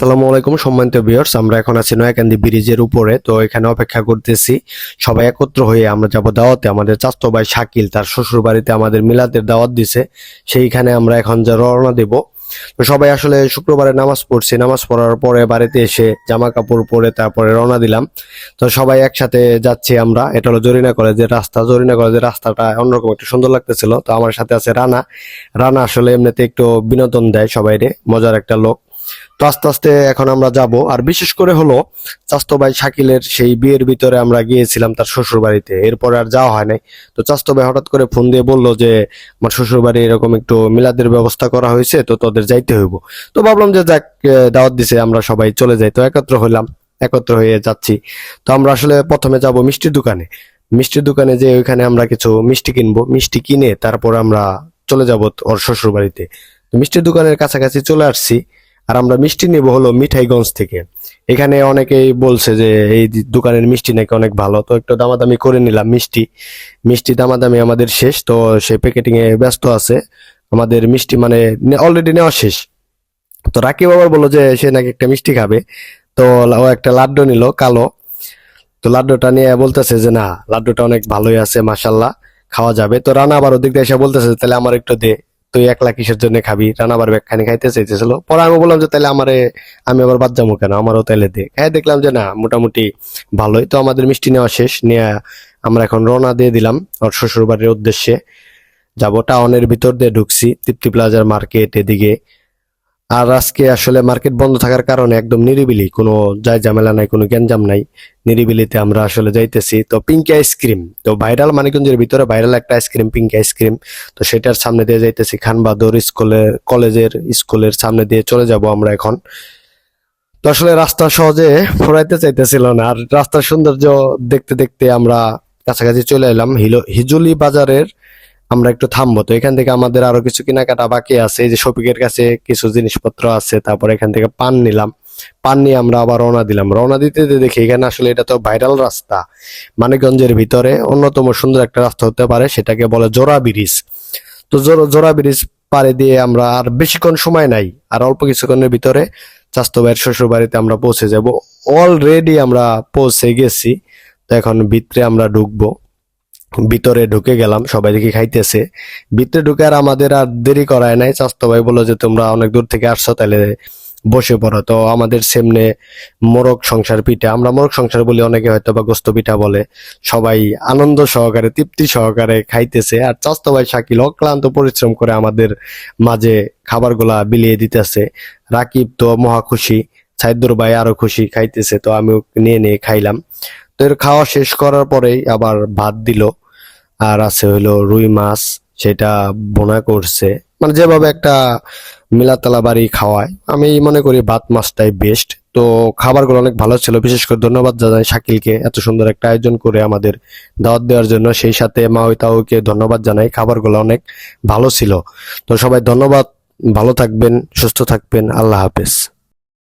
আসসালামু আলাইকুম, সম্মানিত ভিউয়ার্স আমরা এখন আছি নয়াকান্দি ব্রিজের উপরে, তো এখানে অপেক্ষা করতেছি। সবাই একত্র হয়ে আমরা যাব দাওয়াতে। আমাদের চাস্তো ভাই শাকিল, তার শ্বশুর বাড়িতে আমাদের মিলাদের দাওয়াত দিছে। সেইখানে আমরা এখন যা রওনা দেব। তো সবাই আসলে শুক্রবারে নামাজ পড়ছি। নামাজ পড়ার পরে বাড়িতে এসে জামা কাপড় পরে তারপরে রওনা দিলাম। তো সবাই একসাথে যাচ্ছি আমরা। এটা হলো জরিনা কলেজের রাস্তা। জরিনা কলেজের রাস্তাটা অন্যরকম একটু সুন্দর লাগতেছিল। তো আমার সাথে আছে রানা। রানা আসলে এমনিতে একটু বিনোদন দেয় সবাইরে। মজার একটা লোক। তো আস্তে আস্তে এখন আমরা যাব। আর বিশেষ করে হলো চাস্তো ভাই শাকিলের সেই বিয়ের ভিতরে আমরা গিয়েছিলাম তার শ্বশুর বাড়িতে এরপরে আর যাওয়া হয় নাই। তো চাস্তো ভাই হঠাৎ করে ফোন দিয়ে বলল যে, আমার শ্বশুর বাড়ি এরকম একটু মিলাদের ব্যবস্থা করা হয়েছে, তো তোদের যাইতে হইব। তো ভাবলাম যে যাক দাওয়াত দিছে, আমরা সবাই চলে যাই। তো একত্র হইলাম, একত্র হয়ে যাচ্ছি। তো আমরা আসলে প্রথমে যাব মিষ্টির দোকানে। মিষ্টির দোকানে যে ওইখানে আমরা কিছু মিষ্টি কিনবো। মিষ্টি কিনে তারপর আমরা চলে যাব ওর শ্বশুর বাড়িতে মিষ্টির দোকানের কাছাকাছি চলে আসছি। আর আমরা মিষ্টি নেব হলো মিঠাইগঞ্জ থেকে। এখানে অনেকেই বলছে যে এই দোকানের মিষ্টি নাকি অনেক ভালো। তো একটু দামাদামি করে নিলাম মিষ্টি। মিষ্টি দামাদামি আমাদের শেষ, তো সে প্যাকেটিং এ ব্যস্ত আছে। আমাদের মিষ্টি মানে অলরেডি নেওয়া শেষ। তো রাকিব আবার বলল যে সে নাকি একটা মিষ্টি খাবে। তো ও একটা লাড্ডু নিল, কালো। তো লাড্ডুটা নিয়ে বলতেছে যে না, লাড্ডুটা অনেক ভালোই আছে মাসাল্লাহ খাওয়া যাবে। তো রানা আবার ওদিক দিয়ে এসে বলতেছে, তাহলে আমার একটু দে। তুই একলা কিসের জন্য খাবি? রানা আবার ব্যাগখানি খাইতে চাইতেছিল। পরে আমি বললাম যে তাহলে আমারে, আমি আবার বাদ যাব কেন? আমারও তাইলে দে। হ্যাঁ দেখলাম যে, না, মোটামুটি ভালোই। তো আমাদের মিষ্টি নেওয়া শেষ। নিয়ে আমরা এখন রওনা দিয়ে দিলাম ওর শ্বশুর বাড়ির উদ্দেশ্যে। যাব টাউনের ভিতর দিয়ে ঢুকছি, তৃপ্তি প্লাজার মার্কেট এদিকে। আর আজকে আসলে মার্কেট বন্ধ থাকার কারণে একদম নিরিবিলি, কোনো যাই ঝামেলা নাই, কোনো গ্যাঞ্জাম নাই। নিরিবিলিতে আমরা আসলে যাইতেছি। তো পিঙ্কি আইসক্রিম, তো ভাইরাল মানিকগঞ্জের ভিতরে ভাইরাল একটা আইসক্রিম, পিঙ্কি আইসক্রিম। তো সেটার সামনে দিয়ে যাইতেছি খানবাদর স্কুলের কলেজের স্কুলের সামনে দিয়ে চলে যাব আমরা এখন। তো আসলে রাস্তা সহজে ফোরাইতে চাইতেছিল না, আর রাস্তার সৌন্দর্য দেখতে দেখতে আমরা কাছাকাছি চলে এলাম। হিলো হিজুলি বাজারের আমরা একটু থামবো। তো এখান থেকে আমাদের আরও কিছু কেনাকাটা বাকি আছে। যে শফিকের কাছে কিছু জিনিসপত্র আছে, তারপর এখান থেকে পান নিলাম। পান নিয়ে আমরা আবার রওনা দিলাম। রওনা দিতে দেখি এখানে আসলে এটা তো ভাইরাল রাস্তা। মানিকগঞ্জের ভিতরে অন্যতম সুন্দর একটা রাস্তা হতে পারে, সেটাকে বলে জোড়া ব্রিজ। তো জোড়া ব্রিজ পাড়ে দিয়ে আমরা আর বেশিক্ষণ সময় নাই, আর অল্প কিছুক্ষণের ভিতরে স্বাস্থ্য ভাইয়ের শ্বশুর বাড়িতে আমরা পৌঁছে যাব। অলরেডি আমরা পৌঁছে গেছি, তো এখন ভিতরে আমরা ঢুকবো। ভিতরে ঢুকে গেলাম, সবাই দেখি খাইতেছে। ভিতরে ঢুকে আর আমাদের আর দেরি করায় নাই। স্বাস্থ্য ভাই বলল যে, তোমরা অনেক দূর থেকে আসছো তাহলে বসে পড়ো। তো আমাদের সেমনে মোরগ সংসার পিঠা, আমরা মোরগ সংসার বলি, অনেকে হয়তো বা গোস্ত পিঠা বলে। সবাই আনন্দ সহকারে, তৃপ্তি সহকারে খাইতেছে। আর চাস্তো ভাই শাকিল অক্লান্ত পরিশ্রম করে আমাদের মাঝে খাবারগুলা বিলিয়ে দিতেছে। রাকিব তো মহা খুশি, সাইদুর ভাই আরও খুশি খাইতেছে, তো আমিও নিয়ে নিয়ে খাইলাম। তো এর খাওয়া শেষ করার পরেই আবার ভাত দিল। আর আছে হইল রুই মাছ, সেটা বোনা করছে। মানে যেভাবে একটা মিলাতলা বাড়ি খাওয়ায়, আমি মনে করি ভাত মাছটাই বেস্ট তো খাবারগুলো অনেক ভালো ছিল, বিশেষ করে ধন্যবাদ জানাই শাকিলকে এত সুন্দর একটা আয়োজন করে আমাদের দাওয়াত দেওয়ার জন্য। সেই সাথে মাওই তাওকে ধন্যবাদ জানাই, খাবারগুলো অনেক ভালো ছিল। তো সবাই ধন্যবাদ, ভালো থাকবেন, সুস্থ থাকবেন, আল্লাহ হাফেজ।